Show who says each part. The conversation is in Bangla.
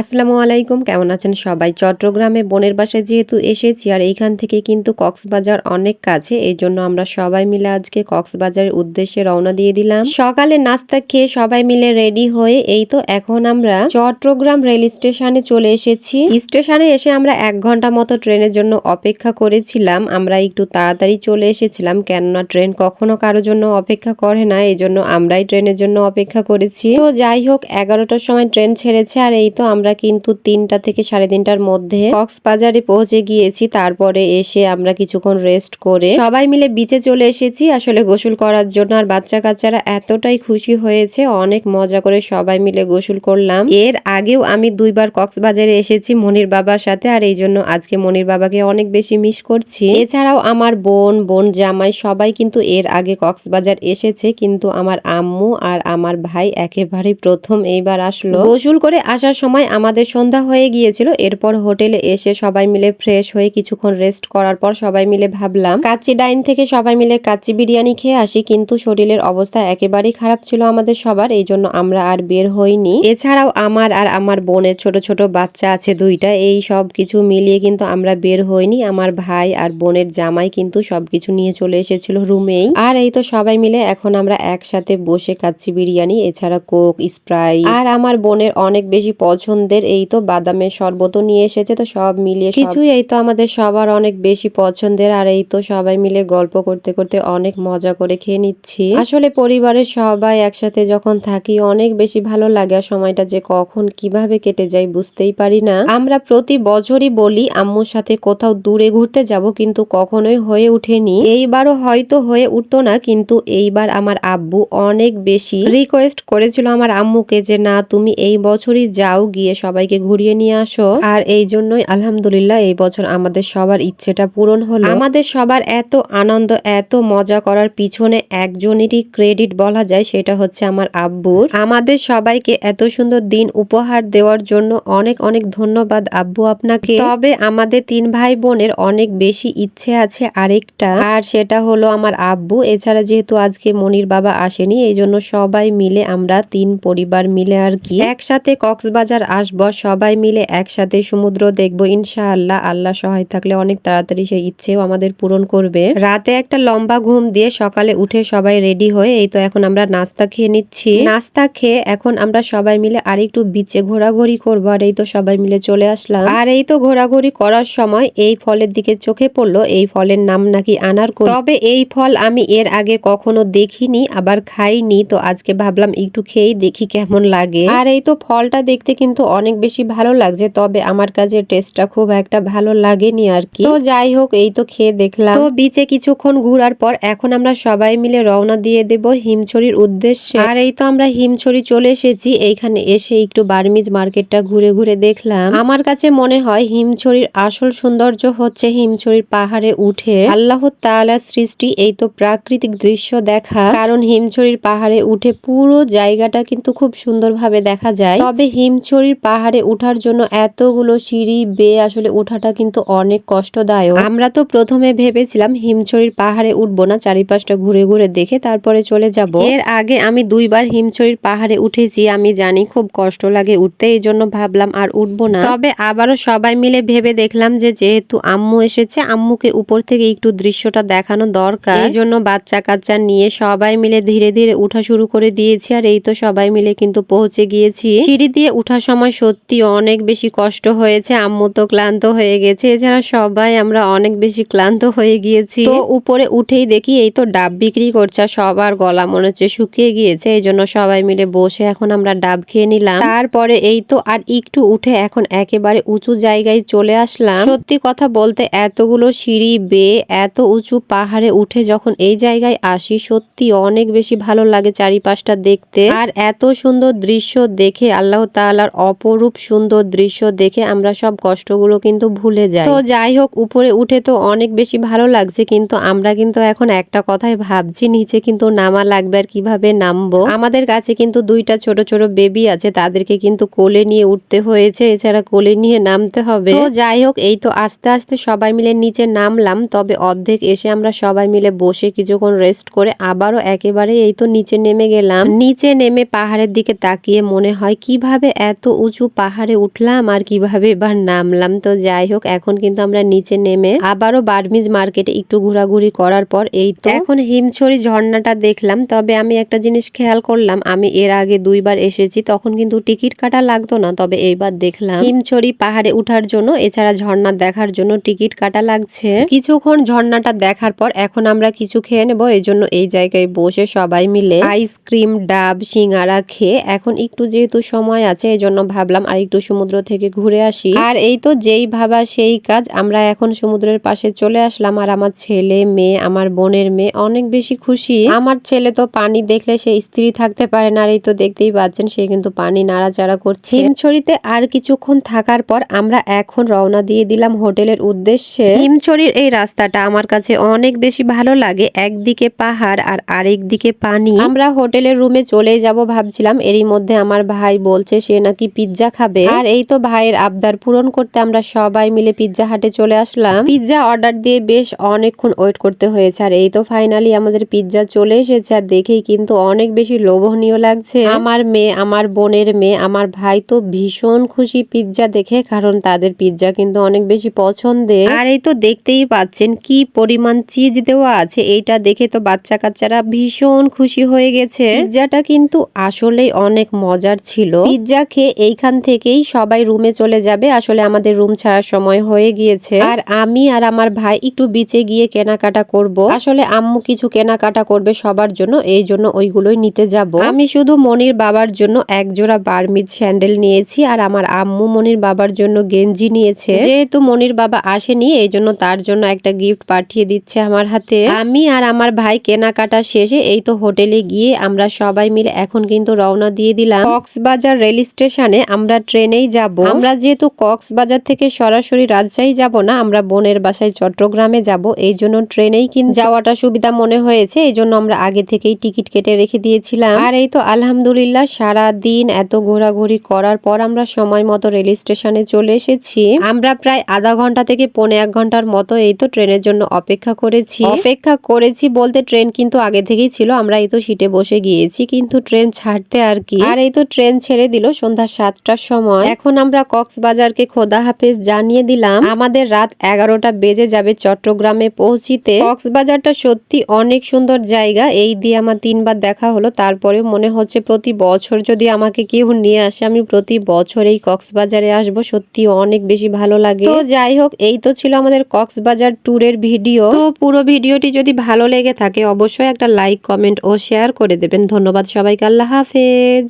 Speaker 1: আসসালামু আলাইকুম, কেমন আছেন সবাই? চট্টগ্রামে বোনের বাসায় যেহেতু এসেছি আর এইখান থেকে কিন্তু কক্সবাজার অনেক কাছে এই জন্য আমরা সবাই মিলে আজকে কক্সবাজারের উদ্দেশ্যে রওনা দিয়ে দিলাম। সকালে নাস্তা খেয়ে সবাই মিলে রেডি হয়ে এই তো এখন আমরা চট্টগ্রাম রেল স্টেশনে চলে এসেছি। স্টেশনে এসে আমরা এক ঘণ্টা মতো ট্রেনের জন্য অপেক্ষা করেছিলাম। আমরা একটু তাড়াতাড়ি চলে এসেছিলাম, কেননা ট্রেন কখনো কারোর জন্য অপেক্ষা করে না এই জন্য আমরাই ট্রেনের জন্য অপেক্ষা করেছি। তো যাই হোক, এগারোটার সময় ট্রেন ছেড়েছে আর এই তো আমরা কিন্তু তিনটা থেকে সাড়ে তিনটার মধ্যে কক্সবাজারে পৌঁছে গিয়েছি। তারপরে এসে আমরা কিছুক্ষণ রেস্ট করে সবাই মিলে বিচে চলে এসেছি। আসলে গোসল করার জন্য আর বাচ্চা কাচ্চারা এতটাই খুশি হয়েছে, অনেক মজা করে সবাই মিলে গোসল করলাম। এর আগেও আমি দুইবার কক্সবাজারে এসেছি মনির বাবার সাথে আর এই জন্য আজকে মনির বাবাকে অনেক বেশি মিস করছি। এছাড়াও আমার বোন বোন জামাই সবাই কিন্তু এর আগে কক্সবাজার এসেছে। কিন্তু আমার আম্মু আর আমার ভাই একেবারে প্রথম এইবার আসলো। গোসল করে আসার সময় আমাদের সন্ধ্যা হয়ে গিয়েছিল, এরপর হোটেলে এসে সবাই মিলে ফ্রেশ হয়ে কিছুক্ষণ রেস্ট করার পর সবাই মিলে ভাবলাম, কাচ্চি ডাইন থেকে সবাই মিলে কাচ্চি বিরিয়ানি খেয়ে আসি, কিন্তু শরীরের অবস্থা একেবারেই খারাপ ছিল আমাদের সবার, এই জন্য আমরা আর বের হইনি। এছাড়াও আমার আর আমার বোনের ছোট ছোট বাচ্চা আছে দুইটা, এই সব কিছু মিলিয়ে কিন্তু আমরা বের হইনি, আমার ভাই আর বোনের জামাই কিন্তু সবকিছু নিয়ে চলে এসেছিল রুমেই আর এই তো সবাই মিলে এখন আমরা একসাথে বসে খাচ্ছি বিরিয়ানি, এছাড়া কোক স্প্রাইট আর আমার বোনের অনেক বেশি পছন্দের, এই তো বাদামের শরবতও নিয়ে এসেছে, তো সব মিলিয়ে কিছুই এই তো আমাদের সবার অনেক বেশি পছন্দের, আর এই তো সবাই মিলে গল্প করতে করতে অনেক মজা করে খেয়ে নিচ্ছি। আসলে পরিবারের সবাই একসাথে যখন থাকি, অনেক বেশি ভালো লাগে সময়টা যে কখন কীভাবে কেটে যায় বুঝতেই পারি না। আমরা প্রতি বছরই বলি, আম্মুর সাথে কোথাও দূরে ঘুরতে যাব, কিন্তু কখনোই হয়ে উঠেনি এইবারও হয়তো হয়ে উঠতো না, কিন্তু এইবার আমার আব্বু অনেক বেশি রিকোয়েস্ট করেছিল আমার আম্মুকে যে, না, তুমি এই বছরই যাও গিয়ে সবাইকে ঘুরিয়ে নিয়ে আসো। আর এই জন্যই আলহামদুলিল্লাহ এই বছর আমাদের সবার ইচ্ছেটা পূরণ হলো। আমাদের সবার এত আনন্দ, এত মজা করার পিছনে একজনেরই ক্রেডিট বলা যায়, সেটা হচ্ছে আমার আব্বুর আমাদের সবাইকে এত সুন্দর দিন উপহার দেওয়ার জন্য অনেক অনেক ধন্যবাদ আব্বু আপনাকে। তবে আমাদের তিন ভাই বোনের অনেক বেশি ইচ্ছে আছে আরেকটা, আর সেটা হলো আমার আব্বু। এছাড়া যেহেতু আজকে মনির বাবা আসেনি, এই জন্য সবাই মিলে আমরা তিন পরিবার মিলে আর কি একসাথে কক্সবাজার আসব, সবাই মিলে একসাথে সমুদ্র দেখব। ইনশাআল্লাহ, আল্লাহ সহায় থাকলে অনেক তাড়াতাড়ি সেই ইচ্ছেও আমাদের পূরণ করবে। রাতে একটা লম্বা ঘুম দিয়ে সকালে উঠে সবাই রেডি হয়ে, এই তো এখন আমরা নাস্তা খেয়ে নিচ্ছি। নাস্তা খেয়ে এখন আমরা সবাই মিলে আর একটু বিচে ঘোরাঘুরি করব, আর এই তো সবাই মিলে চলে আসলাম। আর এই তো ঘোরাঘুরি করার সময় এই ফলের দিকে চোখে পড়ল, এই ফলের নাম নাকি আনার তবে এই ফল আমি এর আগে কখনো দেখিনি, আবার খাইনি, তো আজকে ভাবলাম একটু খেয়েই দেখি কেমন লাগে। আর এই তো ফলটা দেখতে কিন্তু অনেক বেশি ভালো লাগছে, তবে আমার কাছে টেস্টটা খুব একটা ভালো লাগেনি আর কি। তো যাই হোক, এই তো খেয়ে দেখলাম। তো বিচে কিছুক্ষণ ঘোরার পর এখন আমরা সবাই মিলে রওনা দিয়ে দেব হিমছড়ির উদ্দেশ্যে। আর এই তো আমরা হিমছড়ি চলে এসেছি, এইখানে এসে একটু বার্মিজ মার্কেটটা ঘুরে ঘুরে দেখলাম। আমার কাছে মনে হয় হিমছড়ির আসল সৌন্দর্য হচ্ছে হিমছড়ির পাহাড়ে উঠে। আল্লাহ তাআলার সৃষ্টি এই তো প্রাকৃতিক দৃশ্য দেখা। কারণ হিমছড়ির পাহাড়ে উঠে পুরো জায়গাটা কিন্তু খুব সুন্দরভাবে দেখা যায়। তবে হিমছড়ির পাহাড়ে উঠার জন্য এতগুলো সিঁড়ি বেয়ে আসলে ওঠাটা কিন্তু অনেক কষ্টদায়ক। আমরা তো প্রথমে ভেবেছিলাম হিমছড়ির পাহাড়ে উঠবো না, চারিপাশটা ঘুরে ঘুরে দেখে তারপরে চলে যাব। এর আগে আমি দুইবার হিমছড়ির পাহাড়ে উঠেছি, আমি জানি খুব কষ্ট লাগে উঠতে এই জন্য ভাবলাম আর উঠবো না। তবে আবারও সবাই মিলে ভেবে দেখলাম যে যেহেতু আম্মু এসেছে, আম্মুকে উপর থেকে একটু দৃশ্যটা দেখানো দরকার। এই জন্য বাচ্চা কাচ্চা নিয়ে সবাই মিলে ধীরে ধীরে উঠা শুরু করে দিয়েছি, আর এই তো সবাই মিলে কিন্তু পৌঁছে গিয়েছি। সিঁড়ি দিয়ে উঠার সময় সত্যি অনেক বেশি কষ্ট হয়েছে, আম্মু তো ক্লান্ত হয়ে গেছে। এছাড়া সবাই আমরা অনেক বেশি ক্লান্ত হয়ে গিয়েছি। তো উপরে উঠেই দেখি এই তো ডাব বিক্রি করছে সবার গলা মনে হচ্ছে শুকিয়ে গিয়েছে। এই জন্য সবাই মিলে বসে এখন আমরা ডাব খেয়ে নিলাম। তারপরে এই তো আর একটু উঠে এখন একেবারে উঁচু জায়গায় চলে আসলাম। সত্যি কথা বলতে এতগুলো সিঁড়ি বেয়ে এত উঁচু পাহাড়ে উঠে যখন এই জায়গায় আসি, সত্যি অনেক বেশি ভালো লাগে চারিপাশটা দেখতে। আর এত সুন্দর দৃশ্য দেখে আল্লাহ তাআলার অপরূপ সুন্দর দৃশ্য দেখে আমরা সব কষ্টগুলো কিন্তু ভুলে যাই। তো যাই হোক, উপরে উঠে তো অনেক বেশি ভালো লাগছে, কিন্তু আমরা কিন্তু এখন একটা কথাই ভাবছি, নিচে কিন্তু নামা লাগবে আর কীভাবে নামবো? আমাদের কাছে কিন্তু দুইটা ছোট ছোট বেবি আছে, তাদেরকে কিন্তু কোলে নিয়ে উঠতে হয়েছে, এছাড়া কোলে নিয়ে নামতে হবে। তো যাই হোক, এই তো আস্তে আস্তে সবাই মিলে নিচে নামলাম, তবে অর্ধেক এসে আমরা সবাই মিলে বসে কিছুক্ষণ রেস্ট করে আবারও একেবারে এই তো নিচে নেমে গেলাম। নিচে নেমে পাহাড়ের দিকে তাকিয়ে মনে হয়, কীভাবে এত উঁচু পাহাড়ে উঠলাম আর কীভাবে এবার নামলাম। তো যাই হোক, এখন কিন্তু আমরা নিচে নেমে আবারও বার্মিজ মার্কেটে একটু ঘোরাঘুরি করার পর এই তো এখন হিমছড়ি ঝর্ণাটা দেখলাম। তবে আমি একটা জিনিস খেয়াল করলাম, আমি এর আগে দুইবার এসেছি, তখন কিন্তু টিকিট কাটা লাগতো না, তবে এইবার দেখলাম হিমছড়ি পাহাড়ে উঠার জন্য, এছাড়া ঝর্ণা দেখার জন্য টিকিট কাটা লাগছে। কিছুক্ষণ ঝর্ণাটা দেখার পর এখন আমরা কিছু খেয়ে নেব, এই জন্য এই জায়গায় বসে সবাই মিলে আইসক্রিম, ডাব, সিঙ্গারা খেয়ে এখন একটু যেহেতু সময় আছে, এই জন্য ভাবলাম আর একটু সমুদ্র থেকে ঘুরে আসি। আর এই তো যেই ভাবা সেই কাজ, আমরা এখন সমুদ্রের পাশে চলে আসলাম আর আমার ছেলে, মেয়ে, আমার বোনের মেয়ে অনেক বেশি খুশি। আমার ছেলে তো পানি দেখলে সে স্ত্রী থাকতে পারে না আর এই তো দেখতেই পাচ্ছেন সে কিন্তু পানি নাড়াচাড়া করছে। হিমছড়িতে আর কিছুক্ষণ থাকার পর আমরা এখন রওনা দিয়ে দিলাম হোটেলের উদ্দেশ্যে। হিমছড়ির এই রাস্তাটা আমার কাছে অনেক বেশি ভালো লাগে, একদিকে পাহাড় আর আরেক দিকে পানি। আমরা হোটেলের রুমে চলে যাব ভাবছিলাম, এরই মধ্যে আমার ভাই বলছে সে নাকি পিৎজা খাবে। আর এই তো ভাইয়ের আবদার পূরণ করতে আমরা সবাই মিলে পিৎজা হাটে চলে আসলাম। পিৎজা অর্ডার দিয়ে বেশ অনেকক্ষণ ওয়েট করতে হয়েছে। আর এই তো ফাইনালি আমাদের পিৎজা চলে এসেছে। আর দেখেই কিন্তু অনেক বেশি লোভনীয় লাগছে। আমার মেয়ে আমার বোনের মেয়ে আমার ভাই তো ভীষণ খুশি পিৎজা দেখে কারণ তাদের পিৎজা কিন্তু অনেক বেশি পছন্দের। আর এই তো দেখতেই পাচ্ছেন কি পরিমাণ চিজ দেওয়া আছে। এইটা দেখে তো বাচ্চা কাচ্চারা ভীষণ খুশি হয়ে গেছে। পিৎজাটা কিন্তু আসলেই অনেক মজার ছিল। পিৎজা খেয়ে এইখান থেকেই সবাই রুমে চলে যাবে। আসলে আমাদের রুম ছাড়ার সময় হয়ে গিয়েছে। আর আমি আর আমার ভাই একটু বিচে গিয়ে কেনাকাটা করব। আসলে আম্মু কিছু কেনাকাটা করবে সবার জন্য, এই জন্য ওইগুলোই নিতে যাব। আমি শুধু মনির বাবার জন্য এক জোড়া বার্মিজ স্যান্ডেল নিয়েছি আর আমার আম্মু মনির বাবার জন্য গেঞ্জি নিয়েছে। যেহেতু মনির বাবা আসেনি, এই জন্য তার জন্য একটা গিফট পাঠিয়ে দিচ্ছে আমার হাতে। আমি আর আমার ভাই কেনাকাটা শেষে এই তো হোটেলে গিয়ে আমরা সবাই মিলে এখন কিন্তু রওনা দিয়ে দিলাম। কক্সবাজার রেল স্টেশনে আমরা ট্রেনেই যাব। আমরা যেহেতু কক্সবাজার থেকে সরাসরি রাজশাহী যাব না, আমরা বোনের বাসায় চট্টগ্রামে যাব। এই জন্য ট্রেনেই কিন্তু যাওয়াটা সুবিধা মনে হয়েছে, এই জন্য আমরা আগে থেকেই টিকিট কেটে রেখে দিয়েছিলাম। আর এই তো আলহামদুলিল্লাহ সারা দিন এত ঘোরাঘুরি করার পর আমরা সময় মতো রেল স্টেশনে চলে এসেছি। আমরা প্রায় আধা ঘণ্টা থেকে পৌনে এক ঘণ্টার মতো এই তো ট্রেনের জন্য অপেক্ষা করেছি। অপেক্ষা করেছি বলতে ট্রেন কিন্তু আগে থেকেই ছিল, আমরা এই তো সিটে বসে গিয়েছি, কিন্তু ট্রেন ছাড়তে আর কি। আর এই তো ট্রেন ছেড়ে দিল সন্ধ্যা সাতটার সময় এখন আমরা কক্সবাজারকে খোদা হাফেজ জানিয়ে দিলাম, আমাদের রাত এগারোটা বেজে যাবে চট্টগ্রামে পৌঁছিতে। কক্সবাজারটা সত্যি অনেক সুন্দর জায়গা, এই দিয়ে আমার তিনবার দেখা হলো, তারপরেও মনে হচ্ছে প্রতি বছর যদি আমাকে কেউ নিয়ে আসে, আমি প্রতি বছর এই কক্সবাজারে আসব, সত্যি অনেক বেশি ভালো লাগে। তো যাই হোক, এই তো ছিল আমাদের কক্সবাজার ট্যুরের ভিডিও। তো পুরো ভিডিওটি যদি ভালো লেগে থাকে, অবশ্যই একটা লাইক, কমেন্ট ও শেয়ার করে দেবেন। ধন্যবাদ সবাইকে, আল্লাহ হাফেজ।